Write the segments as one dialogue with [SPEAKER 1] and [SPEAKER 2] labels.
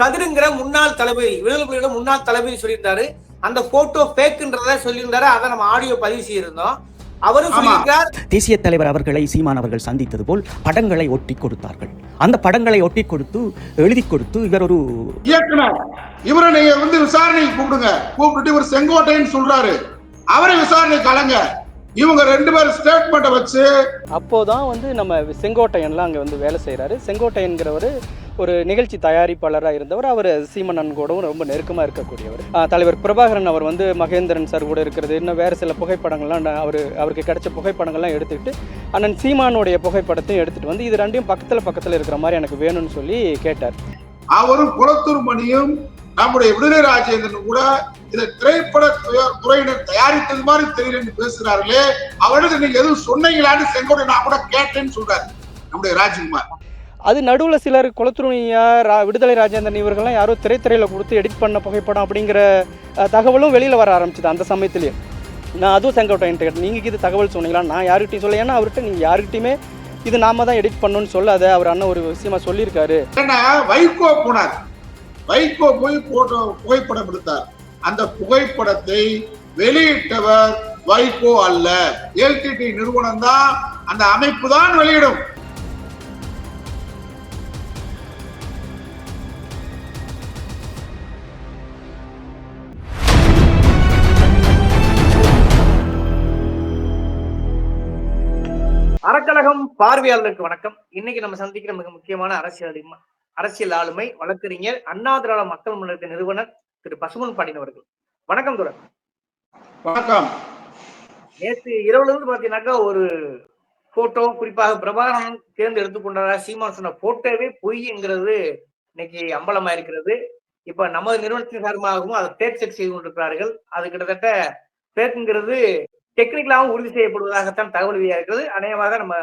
[SPEAKER 1] கதிருங்கிற முன்னாள் தளபதி விடுதலை புலிகளோட முன்னாள் தளபதி சொல்லியிருந்தாரு. அந்த போட்டோ ஃபேக்குன்றத சொல்லியிருந்தாரு. அதை நம்ம ஆடியோ பதிவு செய்திருந்தோம்.
[SPEAKER 2] தேசிய தலைவர் அவர்களை சீமான் அவர்கள் சந்தித்தது போல் படங்களை ஒட்டி கொடுத்தார்கள். அந்த படங்களை ஒட்டி கொடுத்து எழுதி கொடுத்து இவர் ஒரு
[SPEAKER 3] இயக்குனர் இவரை நீங்க வந்து விசாரணைக்கு கூப்பிடுங்க. கூப்பிட்டு இவர் செங்கோட்டைன்னு சொல்றாரு. அவரை விசாரணை கலங்க. இவங்க ரெண்டு பேரும் ஸ்டேட்மெண்ட்டை வச்சு
[SPEAKER 4] அப்போதான் வந்து நம்ம செங்கோட்டையன்லாம் அங்கே வந்து வேலை செய்கிறாரு செங்கோட்டையன்கிறவர் ஒரு நிகழ்ச்சி தயாரிப்பாளராக இருந்தவர் அவர் சீமன் கூடவும் ரொம்ப நெருக்கமாக இருக்கக்கூடியவர். தலைவர் பிரபாகரன் அவர் வந்து மகேந்திரன் சார் கூட இருக்கிறது இன்னும் வேறு சில புகைப்படங்கள்லாம் நான் அவர் அவருக்கு கிடைச்ச புகைப்படங்கள்லாம் எடுத்துக்கிட்டு அண்ணன் சீமானுடைய புகைப்படத்தையும் எடுத்துகிட்டு வந்து இது ரெண்டையும் பக்கத்தில் பக்கத்தில் இருக்கிற மாதிரி எனக்கு வேணும்னு சொல்லி கேட்டார்.
[SPEAKER 3] அவரும் குளத்தூர் மணியும் நம்முடைய விடுதலை ராஜேந்திரன் கூட இந்த திரைப்பட துறையினர் தயாரித்தது மாதிரி தெரியலன்னு பேசுறார்களே அவருக்கு நீங்க எதுவும் சொன்னீங்களான்னு செங்கோட்டை நான் கூட கேட்டேன்னு சொல்றாரு நம்முடைய ராஜ்குமார்.
[SPEAKER 4] அது நடுவில் சிலர் குளத்துருணியா ரா விடுதலை ராஜேந்திரன் இவர்கள்லாம் யாரோ திரைத்துறையில் கொடுத்து எடிட் பண்ண புகைப்படம் அப்படிங்கிற தகவலும் வெளியில் வர ஆரம்பிச்சுது அந்த சமயத்துலேயே. நான் அதுவும் செங்கோட்டையன் கேட்டேன் நீங்கள் இது தகவல் சொன்னீங்களா? நான் யாருக்கிட்டையும் சொல்ல ஏன்னா அவர்கிட்ட நீங்கள் யாருக்கிட்டையுமே இது நாம தான் எடிட் பண்ணணும்னு சொல்லாத. அவர் அண்ணன் ஒரு விஷயமா சொல்லியிருக்காரு.
[SPEAKER 3] ஏன்னா வைகோ போனார். வைகோ போய் போட்டோ புகைப்படம் எடுத்தார். அந்த புகைப்படத்தை வெளியிட்டவர் வைகோ அல்ல. எல்டிடி நிறுவனம் தான் அந்த அமைப்பு தான் வெளியிடும்.
[SPEAKER 1] அறக்கழகம் பார்வையாளருக்கு வணக்கம். இன்னைக்கு நம்ம சந்திக்கிற மிக முக்கியமான அரசியல் அரசியல் ஆளுமை வழக்கறிஞர் அண்ணா திராவிட மக்கள் முன்னேற்ற நிறுவனர் திரு பசுமன் பாண்டியன் அவர்கள். வணக்கம் துரை
[SPEAKER 3] வணக்கம்.
[SPEAKER 1] நேற்று இரவுல இருந்து பாத்தீங்கன்னாக்கா ஒரு போட்டோ குறிப்பாக பிரபாகரன் தேர்ந்து எடுத்துக்கொண்டாரா சீமான் சொன்ன போட்டோவே பொய்ங்கிறது இன்னைக்கு அம்பலமா இருக்கிறது இப்ப நமது நிறுவனத்தின் சார்பாகவும் அதை ஃபேக் செக் செய்து கொண்டிருக்கிறார்கள். அது கிட்டத்தட்ட ஃபேக்குங்கிறது டெக்னிக்கலாகவும் உறுதி செய்யப்படுவதாகத்தான் தகவல் வெளியாக இருக்கிறது அநேகமாக நம்ம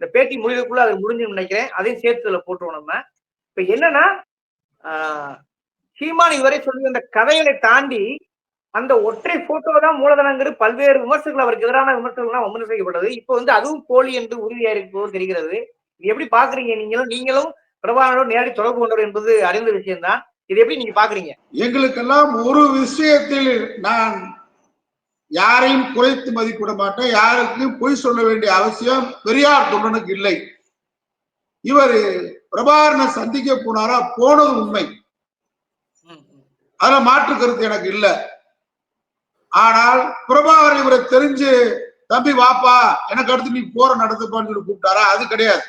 [SPEAKER 1] இந்த பேட்டி முடிவுக்குள்ள அது முடிஞ்சுன்னு நினைக்கிறேன். அதையும் சேர்த்து இதில் போட்டுருவோம் நம்ம. இப்ப என்னன்னா ஆஹ், சீமான் இதுவரை சொல்லி அந்த கதைகளை தாண்டி அந்த ஒற்றை போட்டோ தான் மூலதனங்கிறது பல்வேறு விமர்சனங்கள் அவருக்கு எதிரான விமர்சனங்கள்லாம் செய்யப்பட்டது. இப்போ வந்து அதுவும் போலி என்று உறுதியாக இருப்போது தெரிகிறது. இது எப்படி பாக்குறீங்க நீங்களும்? நீங்களும் பிரபாகரோடு நேரடி தொடர்பு கொண்டவர் என்பது அறிந்த விஷயம்தான். இது எப்படி நீங்க பாக்குறீங்க?
[SPEAKER 3] எங்களுக்கெல்லாம் ஒரு விஷயத்தில் நான் யாரையும் குறைத்து மதிப்பிட மாட்டேன். யாருக்கும் பொய் சொல்ல வேண்டிய அவசியம் பெரியார் தொண்டனுக்கு இல்லை. இவர் பிரபாகரனை சந்திக்க போனாரா? போனது உண்மை. அதுல மாற்று கருத்து எனக்கு இல்லை. ஆனால் பிரபாகரன் இவரை தெரிஞ்சு தம்பி வாப்பா எனக்கு அடுத்து நீ போற நடத்துப்பான்னு சொல்லி கூப்பிட்டாரா? அது கிடையாது.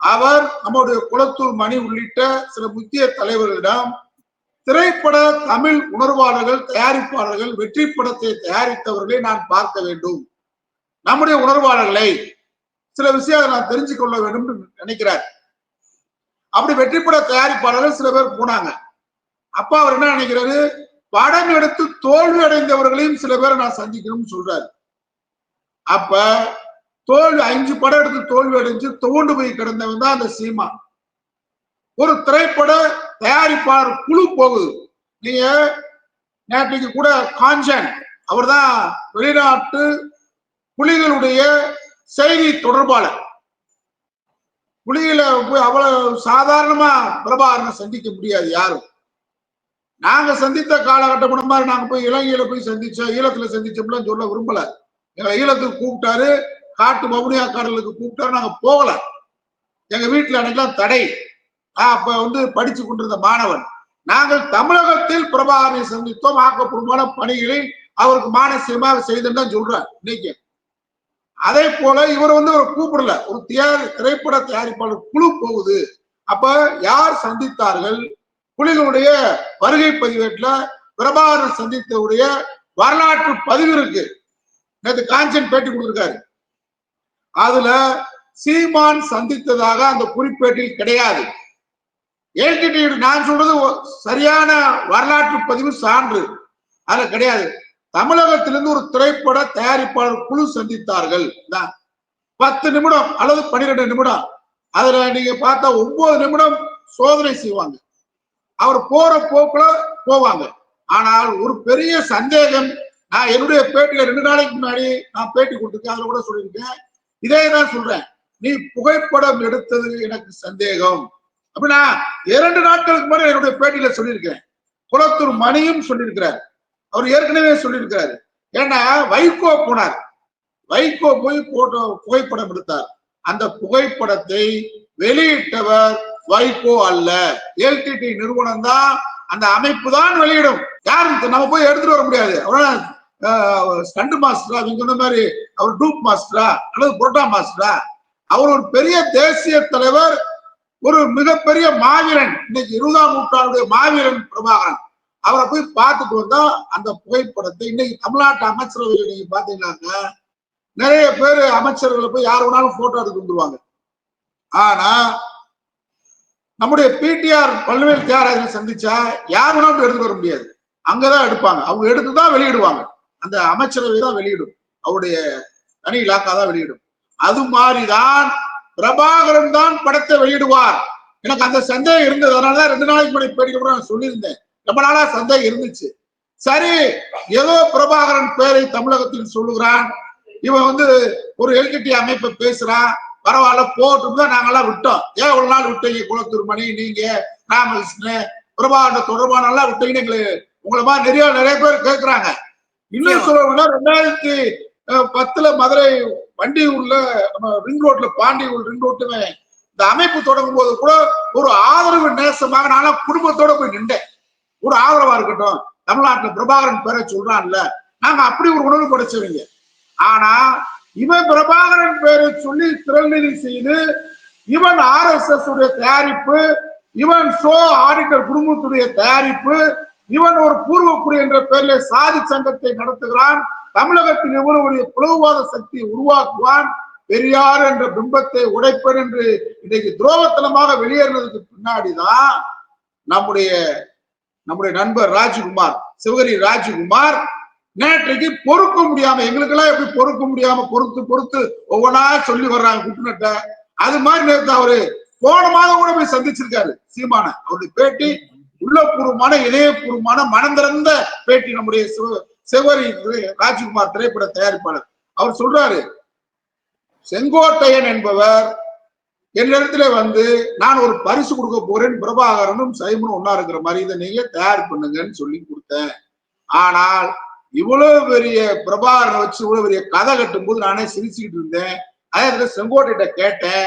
[SPEAKER 3] அவர் நம்முடைய குளத்தூர் மணி உள்ளிட்ட சில முக்கிய தலைவர்களிடம் திரைப்பட தமிழ் உணர்வாளர்கள் தயாரிப்பாளர்கள் வெற்றி படத்தை தயாரித்தவர்களை நான் பார்க்க வேண்டும். நம்முடைய உணர்வாளர்களை சில விஷயங்களை நான் தெரிஞ்சு கொள்ள வேண்டும் நினைக்கிறார். அப்படி வெற்றி பட தயாரிப்பாளர்கள் சில பேர் போனாங்க. அப்பா அவர் என்ன நினைக்கிறாரு? படம் எடுத்து தோல்வி அடைந்தவர்களையும் சில பேரை நான் சந்திக்கணும்னு சொல்றாரு. அப்ப தோல்வி அஞ்சு படம் எடுத்து தோல்வி அடைஞ்சு தோண்டு போய் கிடந்தவன் தான் அந்த சீமா ஒரு திரைப்பட தயாரிப்பாளர் குழு போகுது. நீங்க நேற்றைக்கு கூட காஞ்சன் அவர்தான் வெளிநாட்டு புலிகளுடைய செய்தி தொடர்பாளர். புலிகளை போய் அவ்வளவு சாதாரணமா பிரபாகரனை சந்திக்க முடியாது யாரும். நாங்க சந்தித்த காலகட்டம் கூட மாதிரி நாங்க போய் இலங்கையில போய் சந்திச்சோம் ஈழத்துல சந்திச்சோம்லாம் சொல்ல விரும்பல. எங்களை ஈழத்துக்கு கூப்பிட்டாரு காட்டு மவுனியாக்காரர்களுக்கு கூப்பிட்டாரு நாங்க போகல. எங்க வீட்டுல அன்னைக்கெல்லாம் தடை. அப்ப வந்து படிச்சு கொண்டிருந்த மாணவன் நாங்கள் தமிழகத்தில் பிரபாகரனை சந்தித்தோம். ஆக்கப்பூர்வமான பணிகளை அவருக்கு மானசீகமாக செய்தோம் தான் சொல்றார். இன்னைக்கு. அதே போல இவர் வந்து ஒரு கூப்பிடல. ஒரு தியா- திரைப்பட தயாரிப்பாளர் குழு போகுது. அப்ப யார் சந்தித்தார்கள்? புலிகளுடைய வருகை பதிவேட்டுல பிரபாகரன் சந்தித்தவுடைய வரலாற்று பதிவு இருக்கு. நேற்று காஞ்சன் பேட்டி கொடுத்திருக்காரு. அதுல சீமான் சந்தித்ததாக அந்த குறிப்பேட்டில் கிடையாது. ஏற்கனவே நான் சொல்றது ஒ- சரியான வரலாற்று பதிவு சான்று. அதுல கிடையாது. தமிழகத்திலிருந்து ஒரு திரைப்பட தயாரிப்பாளர் குழு சந்தித்தார்கள். பத்து நிமிடம் அல்லது பன்னிரெண்டு நிமிடம். அதுல நீங்க பார்த்தா ஒன்பது நிமிடம் சோதனை செய்வாங்க. அவர் போற போக்குல போவாங்க. ஆனால் ஒரு பெரிய சந்தேகம் நான் என்னுடைய பேட்டியில ரெண்டு நாளைக்கு முன்னாடி நான் பேட்டி கொடுத்துருக்கேன் அதுல கூட சொல்லியிருக்கேன். இதே தான் சொல்றேன். நீ புகைப்படம் எடுத்தது எனக்கு சந்தேகம். அப்படின்னா இரண்டு நாட்களுக்கு முன்னாடி என்னுடைய பேட்டியில சொல்லியிருக்கேன் குளத்தூர் மணியும் சொல்லியிருக்கிறார். அவர் ஏற்கனவே சொல்லியிருக்கிறாரு. ஏன்னா வைகோ போனார். வைகோ போய் போட்டோ புகைப்படம் எடுத்தார். அந்த புகைப்படத்தை வெளியிட்டவர் வைகோ அல்ல. எல்டிடி நிறுவனம் தான் அந்த அமைப்பு தான் வெளியிடும். யாரும் நம்ம போய் எடுத்துட்டு வர முடியாது. ஸ்டண்ட் மாஸ்டரா நீங்க சொன்ன மாதிரி அவர் டூப் மாஸ்டரா அல்லது புரோட்டா மாஸ்டரா அவர் ஒரு பெரிய தேசிய தலைவர் ஒரு மிகப்பெரிய மாவீரன் இன்னைக்கு இருபதாம் நூற்றாண்டு மாவீரன் பிரபாகரன். அவரை போய் பார்த்துட்டு வந்தா அந்த புகைப்படத்தை இன்னைக்கு தமிழ்நாட்டு அமைச்சரவையில் நீங்க பாத்தீங்கன்னாக்க நிறைய பேர் அமைச்சர்களை போய் யார் வேணாலும் போட்டோ எடுத்து வந்துருவாங்க. ஆனா நம்முடைய பிடிஆர் பல்வேறு தியாகராஜனை சந்திச்சா யார் வேணாலும் எடுத்துட்டு வர முடியாது. அங்கதான் எடுப்பாங்க. அவங்க எடுத்துதான் வெளியிடுவாங்க. அந்த அமைச்சரவை தான் வெளியிடும். அவருடைய தனி இலாக்கா தான் வெளியிடும். அது மாதிரிதான் பிரபாகரன் தான் படத்தை வெளியிடுவார். எனக்கு அந்த சந்தேகம் இருந்தது. அதனாலதான் ரெண்டு நாளைக்கு முன்னாடி கூட நான் சொல்லியிருந்தேன். ரொம்ப நாளா சந்தேகம் இருந்துச்சு. சரி ஏதோ பிரபாகரன் பேரை தமிழகத்தில் சொல்லுகிறான். இவன் வந்து ஒரு எல்கிட்டி அமைப்பை பேசுறான். பரவாயில்ல போட்டும் தான் நாங்கெல்லாம் விட்டோம். ஏன் இவ்வளவு நாள் விட்டீங்க குளத்தூர் மணி நீங்க ராமகிருஷ்ணன் பிரபாகரன் தொடர்பான எல்லாம் விட்டீங்கன்னு எங்களுக்கு உங்களை மாதிரி நிறைய நிறைய பேர் கேட்கிறாங்க இன்னும் சொல்லணும்னா ரெண்டாயிரத்தி பத்துல மதுரை வண்டியூர்ல நம்ம ரிங் ரோட்ல பாண்டியூர் ரிங் ரோட்டுமே இந்த அமைப்பு தொடங்கும் போது கூட ஒரு ஆதரவு நேசமாக நானும் குடும்பத்தோட போய் நின்றேன். ஒரு ஆதரவா இருக்கட்டும். தமிழ்நாட்டுல பிரபாகரன் பேரை சொல்றான்ல. நாங்க அப்படி ஒரு உணர்வு படைச்சவங்க. ஆனா இவன் பிரபாகரன் பேரை சொல்லி திறநிதி செய்து இவன் ஆர் எஸ் எஸ் உடைய தயாரிப்பு இவன் சோ ஆடிட்டர் குடும்பத்துடைய தயாரிப்பு இவன் ஒரு பூர்வக்குடி என்ற பெயரில் சாதி சங்கத்தை நடத்துகிறான். தமிழகத்தில் இவனுடைய பிளவுவாத சக்தியை உருவாக்குவான்? பெரியார் என்ற பிம்பத்தை உடைப்பன் என்று இன்றைக்கு துரோகத்தனமாக வெளியேறினதுக்கு பின்னாடிதான் நம்முடைய நம்முடைய நண்பர் ராஜ்குமார் சிவகரி ராஜ்குமார் நேற்றைக்கு பொறுக்க முடியாம எங்களுக்கெல்லாம் எப்படி பொறுக்க முடியாம பொறுத்து பொறுத்து ஒவ்வொன்றா சொல்லி வர்றாங்க குட்டுநட்ட அது மாதிரி நேற்று அவரு போன மாதம் கூட போய் சந்திச்சிருக்காரு சீமான அவருடைய பேட்டி. உள்ளபூர்வமான இதயபூர்வமான மனந்திறந்த பேட்டி நம்முடைய செவரி ராஜ்குமார் திரைப்பட தயாரிப்பாளர். அவர் சொல்றாரு செங்கோட்டையன் என்பவர் என்னிடத்துல வந்து நான் ஒரு பரிசு கொடுக்க போறேன் பிரபாகரனும் சைமனும் ஒன்னா இருக்கிற மாதிரி இதை நீங்க தயார் பண்ணுங்கன்னு சொல்லி கொடுத்தேன். ஆனால் இவ்வளவு பெரிய பிரபாகரனை வச்சு இவ்வளவு பெரிய கதை கட்டும் போது நானே சிரிச்சுக்கிட்டு இருந்தேன். அதே இடத்துல செங்கோட்டையிட்ட கேட்டேன்.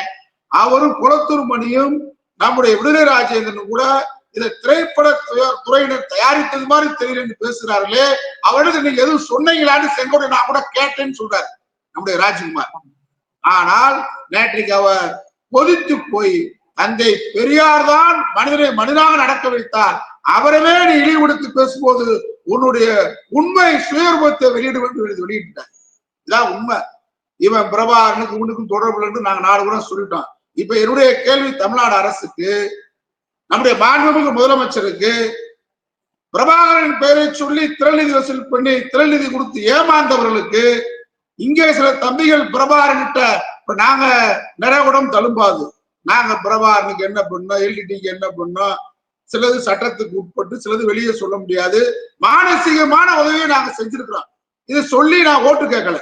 [SPEAKER 3] அவரும் குளத்தூர் மணியும் நம்முடைய விடுதலை ராஜேந்திரன் கூட இதை திரைப்பட துறையினர் தயாரித்தது மாதிரி தெரியலன்னு பேசுறார்களே. அவருக்கு நீங்க எதுவும் சொன்னீங்களான்னு செங்கோட்டை நான் கூட கேட்டேன்னு சொல்றாரு. நம்முடைய ராஜ்குமார். ஆனால் நேற்றைக்கு அவர் கொதித்து போய் தந்தை பெரியார் தான் மனிதனை மனிதனாக நடக்க வைத்தார். அவரவே நீ இழிவுபடுத்தி பேசும்போது உன்னுடைய உண்மை சுயரூபத்தை வெளியிடு என்று வெளியிட்டார். இதான் உண்மை. இவன் பிரபாகரனுக்கு உனக்கும் தொடர்பு இல்லைன்னு நாங்க நாலு கூட சொல்லிட்டோம். இப்ப என்னுடைய கேள்வி தமிழ்நாடு அரசுக்கு நம்முடைய மாண்புமிகு முதலமைச்சருக்கு பிரபாகரன் பெயரை சொல்லி திரநிதி வசூல் பண்ணி திரநிதி கொடுத்து ஏமாந்தவர்களுக்கு இங்கே சில தம்பிகள் பிரபாகரன் கிட்ட இப்ப நாங்க நிறைகுடம் தழும்பாது. நாங்க பிரபாகரனுக்கு என்ன பண்ணோம்? எல்டிடிக்கு என்ன பண்ணோம்? சிலது சட்டத்துக்கு உட்பட்டு சிலது வெளியே சொல்ல முடியாது. மானசீகமான உதவியை நாங்க செஞ்சிருக்கிறோம். இதை சொல்லி நான் ஓட்டு கேட்கல.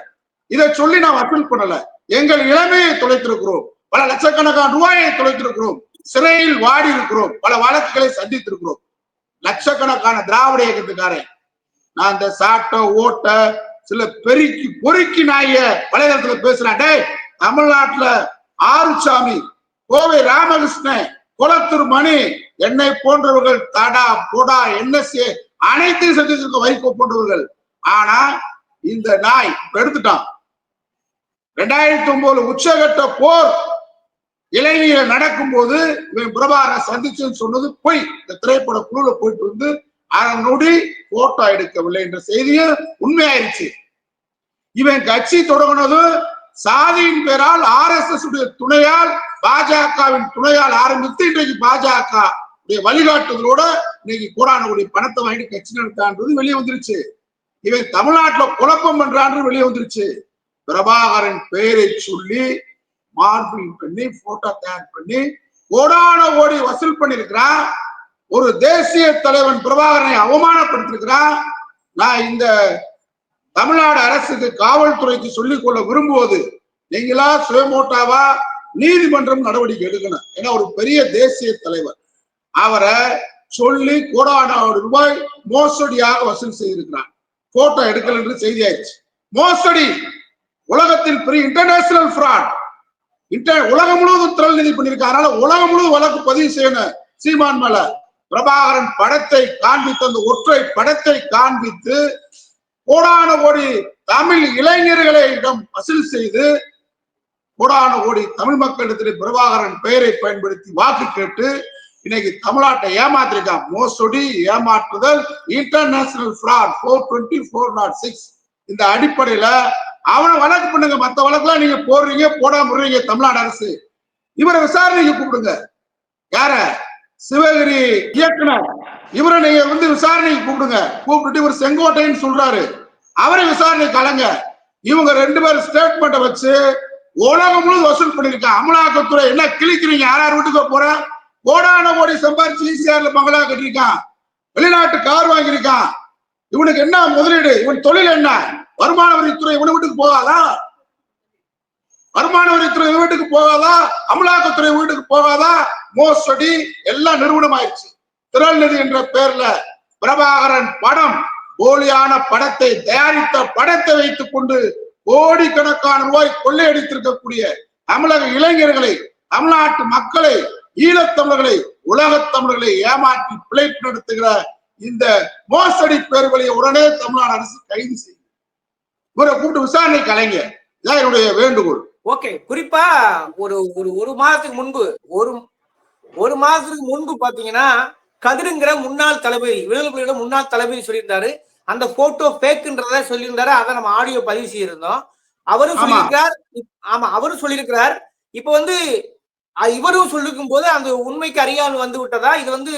[SPEAKER 3] இதை சொல்லி நான் வசூல் பண்ணல. எங்கள் இளமையை தொலைத்திருக்கிறோம். பல லட்சக்கணக்கான ரூபாயை தொலைத்திருக்கிறோம். சிறையில் வாடி இருக்கிறோம். பல வழக்குகளை சந்தித்திருக்கிறோம். லட்சக்கணக்கான திராவிட இயக்கத்துக்காரன். நான் இந்த சாட்டை ஓட்ட சில பெருக்கி பொறுக்கி நாய வலைதளத்துல பேசுறேன். டேய் தமிழ்நாட்டுல ஆறுசாமி கோவை ராமகிருஷ்ணன் குளத்தூர் மணி என்னை போன்றவர்கள் தடா பொடா என்எஸ்ஏ அனைத்தையும் செஞ்சிருக்க வைகோ போன்றவர்கள். ஆனா இந்த நாய் இப்ப எடுத்துட்டான் ரெண்டாயிரத்தி ஒன்பதுல உச்சகட்ட போர் இலங்கையில நடக்கும்போது இவன் பிரபாகரன் சந்திச்சுன்னு சொன்னது பொய். இந்த திரைப்பட குழுல போயிட்டு வந்து அரை நொடி போட்டோ எடுக்கவில்லை என்ற செய்தியும் உண்மையாயிருச்சு. இவன் கட்சி தொடங்கினதும் சாதியின் பெயரால் ஆர் எஸ் எஸ் உடைய துணையால் பாஜகவின் துணையால் ஆரம்பித்து இன்றைக்கு பாஜக உடைய வழிகாட்டுதலோட இன்னைக்கு கோடானுடைய பணத்தை வாங்கிட்டு கட்சி நடத்தான்றது வெளியே வந்துருச்சு. இவன் தமிழ்நாட்டுல குழப்பம் பண்றான்னு வெளியே வந்துருச்சு. பிரபாகரன் பெயரை சொல்லி மார்பிங் பண்ணி போட்டோ தயார் பண்ணி ஓடான ஓடி வசூல் பண்ணிருக்கிறான் ஒரு தேசிய தலைவன் பிரபாகரனை அவமானப்படுத்திருக்கிறான் நான் இந்த தமிழ்நாடு அரசுக்கு காவல்துறைக்கு சொல்லிக் கொள்ள விரும்புவது நீங்களா சுயமோட்டாவா நீதிமன்றம் நடவடிக்கை எடுக்கணும். ஏன்னா ஒரு பெரிய தேசிய தலைவர். அவரை சொல்லி கோடான ரூபாய் மோசடியாக வசூல் செய்திருக்கிறார். போட்டோ எடுக்கல என்று செய்தியாயிடுச்சு மோசடி. உலகத்தில் பெரிய இன்டர்நேஷனல் ஃப்ராட் இன்டர் உலகம் முழுவதும் திரள் நிதி பண்ணிருக்காங்க அதனால உலகம் முழுவதும் வழக்கு பதிவு செய்யணும். சீமான் மேல. பிரபாகரன் படத்தை காண்பித்து அந்த ஒற்றை படத்தை காண்பித்து கோடான கோடி தமிழ் இளைஞர்களிடம் வசூல் செய்து கோடான கோடி தமிழ் மக்களிடத்தில் பிரபாகரன் பெயரை பயன்படுத்தி வாக்கு கேட்டு இன்னைக்கு தமிழ்நாட்டை ஏமாத்திருக்கான் மோசடி ஏமாற்றுதல் international fraud four twenty four not six இந்த அடிப்படையில அவனை வழக்கு பண்ணுங்க. மத்த வழக்குலாம் நீங்க போடுறீங்க போடாம விடுறீங்க தமிழ்நாடு அரசு. இவரை விசாரணைக்கு கூப்பிடுங்க. யார? சிவகிரி இயக்குனர். இவரை நீங்க வந்து விசாரணைக்கு கூப்பிடுங்க. கூப்பிட்டுட்டு இவர் செங்கோட்டைன்னு சொல்றாரு. அவரை விசாரணை கலங்க. இவங்க ரெண்டு பேரும் ஸ்டேட்மெண்ட்டை வச்சு உலகம் முழுவதும் வசூல் பண்ணிருக்காங்க அமலாக்கத்துறை என்ன கிழிக்கிறீங்க? யார் யார் வீட்டுக்கு போற? கோடான கோடி சம்பாரிச்சு ஈசிஆர்ல பங்களா கட்டிருக்கான் வெளிநாட்டு கார் வாங்கியிருக்கான். இவனுக்கு என்ன முதலீடு? இவன் தொழில் என்ன? வருமான வரித்துறை இவனு வீட்டுக்கு போகாதா? வருமான வரித்துறை இவன் வீட்டுக்கு போகாதா? அமலாக்கத்துறை வீட்டுக்கு போகாதா? மோசடி எல்லாம் நிறுவனம் ஆயிடுச்சு திரள் நிதி என்ற பெயர்ல பிரபாகரன் படம் போலியான படத்தை தயாரித்த படத்தை வைத்துக் கொண்டு கோடிக்கணக்கான ரூபாய் கொள்ளையடித்திருக்கக்கூடிய தமிழக இளைஞர்களை தமிழ்நாட்டு மக்களை ஈழத்தமிழர்களை உலகத் தமிழர்களை ஏமாற்றி பிழைப்பு நடத்துகிற இந்த மோசடி பேர்களை உடனே தமிழ்நாடு அரசு கைது செய்யும். இவரை கூப்பிட்டு விசாரணை கலைங்க. இதான் என்னுடைய வேண்டுகோள்.
[SPEAKER 1] ஓகே குறிப்பா ஒரு ஒரு ஒரு மாதத்துக்கு முன்பு ஒரு ஒரு மாதத்துக்கு முன்பு பாத்தீங்கன்னா கதிருங்கிற முன்னாள் தளபதி விடுதலை முன்னாள் தளபதி சொல்லியிருந்தாரு. அந்த போட்டோ ஃபேக்குன்றத சொல்லியிருந்தாரு. அதை நம்ம ஆடியோ பதிவு செய்திருந்தோம். அவரும். சொல்லியிருக்கிறார். ஆமா அவரும் சொல்லியிருக்கிறார். இப்ப வந்து இவரும் சொல்லிருக்கும் போது அந்த உண்மைக்கு அறியாமல் வந்து விட்டதா? இது வந்து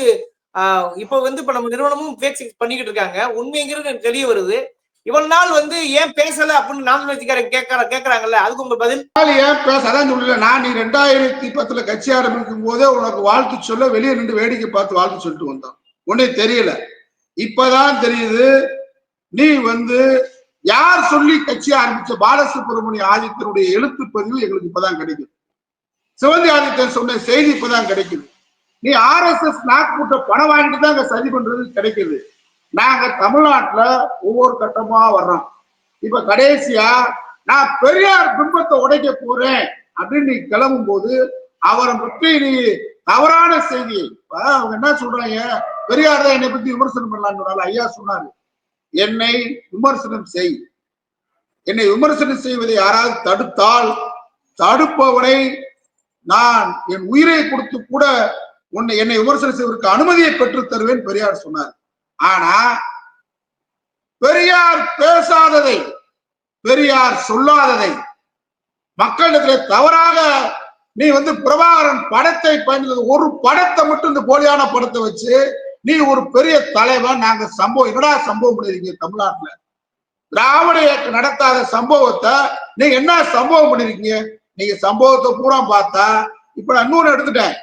[SPEAKER 1] இப்ப வந்து இப்ப நம்ம நிறுவனமும் ஃபேக் பண்ணிக்கிட்டு இருக்காங்க. உண்மைங்கிறது எனக்கு தெரிய வருது. இவ்வளவு நாள் வந்து ஏன் பேசல அப்படின்னு நாம் வச்சுக்காரங்க கேட்கற கேட்கறாங்கல்ல அதுக்கு உங்க பதில்?
[SPEAKER 3] ஏன் பேச அதான் சொல்லல. நான் நீ ரெண்டாயிரத்தி பத்துல கட்சி ஆரம்பிக்கும் போதே உனக்கு வாழ்த்து சொல்ல வெளியே நின்று வேடிக்கை பார்த்து வாழ்த்து சொல்லிட்டு வந்தோம் உன்னே தெரியல. இப்பதான் தெரியுது நீ வந்து யார் சொல்லி கட்சி ஆரம்பிச்ச பாலசுப்ரமணிய ஆதித்தனுடைய எழுத்து பதிவு எங்களுக்கு இப்பதான் கிடைக்குது. சிவந்தி ஆதித்தன் சொன்ன செய்தி இப்பதான் கிடைக்குது. நீ ஆர் எஸ் எஸ் நாக்பூட்ட பணம் வாங்கிட்டு தான் அங்க சதி பண்றது கிடைக்குது. நாங்க தமிழ்நாட்டுல ஒவ்வொரு கட்டமா வர்றோம். இப்ப கடைசியா நான் பெரியார் பிம்பத்தை உடைக்க போறேன் அப்படின்னு நீ கிளம்பும் போது அவரை பற்றி நீ தவறான செய்தி. அவங்க என்ன சொல்றாங்க? பெரியார் தான் என்னை பத்தி விமர்சனம் பண்ணலான்னு ஐயா சொன்னாரு என்னை விமர்சனம் செய். என்னை விமர்சனம் செய்வதை யாராவது தடுத்தால் தடுப்பவனை நான் என் உயிரை கொடுத்து கூட உன்னை என்னை விமர்சனம் செய்வதற்கு அனுமதியை பெற்றுத் தருவேன் பெரியார் சொன்னார். ஆனா பெரியார் பேசாததை பெரியார் சொல்லாததை மக்களிடத்துல தவறாக நீ வந்து பிரபாகரன் படத்தை பயன்படுத்த ஒரு படத்தை மட்டும் இந்த போலியான படத்தை வச்சு நீ ஒரு பெரிய தலைவன் நாங்க சம்பவம் என்னடா சம்பவம் பண்ணிருக்கீங்க தமிழ்நாட்டுல? திராவிட இயக்கம் நடத்தாத சம்பவத்தை நீங்க என்ன சம்பவம் பண்ணிருக்கீங்க? நீங்க சம்பவத்தை பூரா பார்த்தா இப்ப நான் இன்னொன்னு எடுத்துட்டேன்.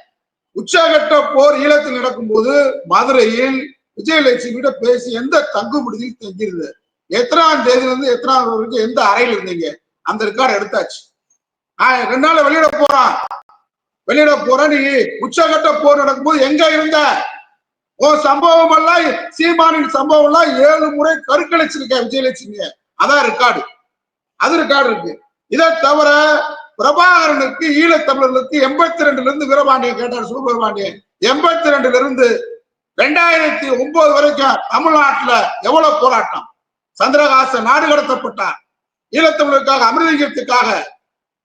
[SPEAKER 3] உச்சகட்ட போர் ஈழத்தில் நடக்கும்போது மதுரையில் விஜயலட்சுமியிட பேசி எந்த தங்கு விடுதியில் தங்கியிருந்தது எத்தனாம் தேதியில இருந்து எத்தனாம் வரைக்கும் எந்த அறையில் இருந்தீங்க? அந்த ரெக்கார்டு எடுத்தாச்சு. ஆஹ் ரெண்டு நாள் வெளியிட போறான். வெளியிட போறேன். நீ உச்சகட்ட போர் நடக்கும்போது எங்க இருந்த? ஓ சம்பவம் எல்லாம் சீமானின் சம்பவம் எல்லாம் ஏழு முறை கருக்கழிச்சிருக்க விஜயலட்சுமிய. அதான் ரெக்கார்டு. அது ரெக்கார்டு இருக்கு. இதை தவிர பிரபாகரனுக்கு ஈழத்தமிழர்களுக்கு எண்பத்தி ரெண்டுல இருந்து வீரபாண்டியன் கேட்டார். சுப்பிரபாண்டியன் எண்பத்தி ரெண்டுல இருந்து ரெண்டாயிரத்தி ஒன்பது வரைக்கும் தமிழ்நாட்டுல எவ்வளவு போராட்டம்? சந்திரகாசன் நாடு கடத்தப்பட்டார். ஈழத்தமிழருக்காக அமிர்தீகத்துக்காக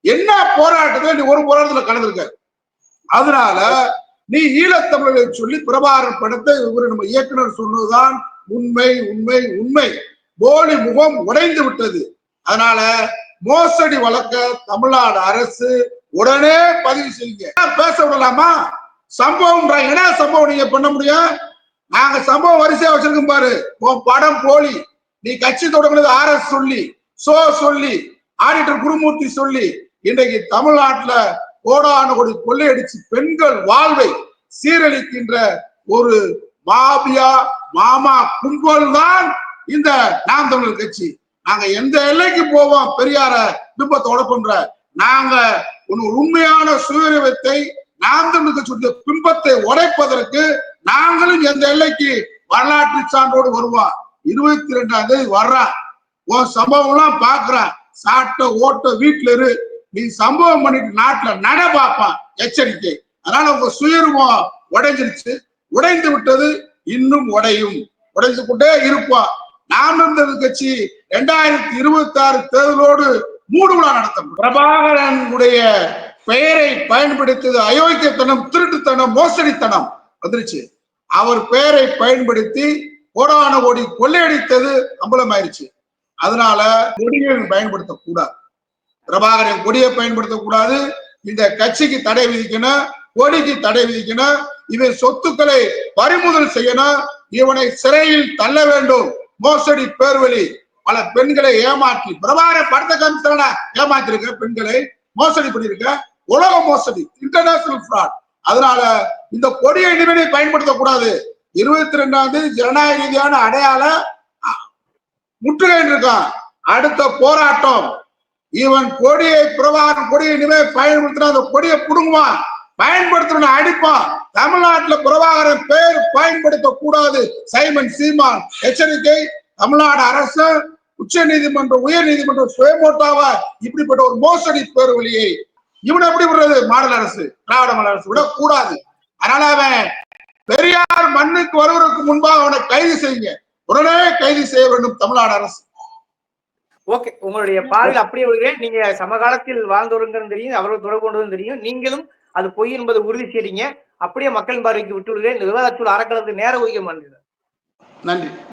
[SPEAKER 3] என்ன போராட்டத்தை நீ ஒரு போராட்டத்துல கலந்துருக்க? அதனால நீ ஈழத்தமிழர்களை சொல்லி பிரபாகரன் படத்தை இவரு நம்ம இயக்குனர் சொன்னதுதான் உண்மை உண்மை உண்மை. போலி முகம் உடைந்து விட்டது. அதனால மோசடி வழக்க தமிழ்நாடு அரசு உடனே பதிவு செய்யுங்க. ஏன் பேச விடலாமா? சம்பவம்ன்றாங்க. என்ன சம்பவம் நீங்க பண்ண முடியும்? நாங்க சம்பவம் வரிசையா வச்சிருக்கோம் பாரு. உன் படம் போலி. நீ கட்சி தொடங்குனது ஆர் எஸ் சொல்லி சோ சொல்லி ஆடிட்டர் குருமூர்த்தி சொல்லி இன்றைக்கு தமிழ்நாட்டுல கோடான கோடி கொள்ளையடிச்சு பெண்கள் வாழ்வை சீரழிக்கின்ற ஒரு மாபியா மாமா கும்பல் தான் இந்த நாம் தமிழர் கட்சி. நாங்க எந்த எல்லைக்கு போவோம்? பெரியார பிம்பத்தை பண்ற நாங்க உன் உண்மையான சுயரீபத்தை நாம் தமிழ் சொல்லிய பிம்பத்தை உடைப்பதற்கு நாங்களும் எந்த எல்லைக்கு வரலாற்று சான்றோடு வருவோம். இருபத்தி ரெண்டாம் தேதி வர்றான் உன் சம்பவம் எல்லாம் பாக்குறான் சாட்ட ஓட்ட வீட்டுல இரு. நீ சம்பவம் பண்ணிட்டு நாட்டுல நட பார்ப்பான். எச்சரிக்கை. அதனால உங்க சுயரூபம் உடைஞ்சிருச்சு. உடைந்து விட்டது இன்னும் உடையும். உடைந்து கொண்டே இருப்போம். நாம் இருந்தது கட்சி இரண்டாயிரத்தி இருபத்தி ஆறு தேர்தலோடு மூடு விழா நடத்தப்படும். பிரபாகரனுடைய பெயரை பயன்படுத்தியது அயோக்கியத்தனம் திருட்டுத்தனம் மோசடித்தனம். வந்துருச்சு. அவர் பெயரை பயன்படுத்தி கோடான ஓடி கொள்ளையடித்தது அம்பலமாயிருச்சு. அதனால கொடியை பயன்படுத்தக்கூடாது. பிரபாகரன் கொடியை பயன்படுத்தக்கூடாது. இந்த கட்சிக்கு தடை விதிக்கணும் கொடிக்கு தடை விதிக்கணும். இவன் சொத்துக்களை பறிமுதல் செய்யணும். இவனை சிறையில் தள்ள வேண்டும். மோசடி பேர்வழி. பல பெண்களை ஏமாற்றி. பிரபாகர படத்தை காமிச்சான? ஏமாத்திருக்க பெண்களை மோசடி பண்ணிருக்க உலக மோசடி இன்டர்நேஷனல் ஃப்ராட் அதனால இந்த கொடியை இனிமே பயன்படுத்தக்கூடாது இருபத்தி ரெண்டாம் தேதி ஜனநாயக ரீதியான அடையாள முற்றுகை இருக்கான் அடுத்த போராட்டம். இவன் கொடியை பிரபாகரன் கொடியை இனிமே பயன்படுத்தினா அந்த கொடியை புடுங்குவான். பயன்படுத்தணும் அடிப்பான். தமிழ்நாட்டுல பிரபாகரன் பெயர் பயன்படுத்த கூடாது. சைமன் சீமான் எச்சரிக்கை. தமிழ்நாடு அரசு உச்ச நீதிமன்றம் உயர் நீதிமன்றம் சுயமோட்டாவா இப்படிப்பட்ட ஒரு மோசடி பேர் வழியை இவனை எப்படி விடுறது? மாடல் அரசு திராவிட மாடல் அரசு விடக்கூடாது. அதனால அவன் பெரியார் மண்ணுக்கு வருவதற்கு முன்பாக அவனை கைது செய்யுங்க. உடனே கைது செய்ய வேண்டும் தமிழ்நாடு அரசு.
[SPEAKER 1] ஓகே உங்களுடைய பார்வையில் அப்படியே விடுகிறேன். நீங்க சமகாலத்தில் வாழ்ந்தவருங்கிறது தெரியும் அவர்கள் தொடர்பு கொண்டதும் தெரியும். நீங்களும் அது பொய் என்பதை உறுதி செய்றீங்க அப்படியே மக்கள் பார்வைக்கு விட்டு விடுகிறேன் இந்த விவாதத்தில் அறக்களத்து நேர மாட்டேங்குது
[SPEAKER 3] நன்றி.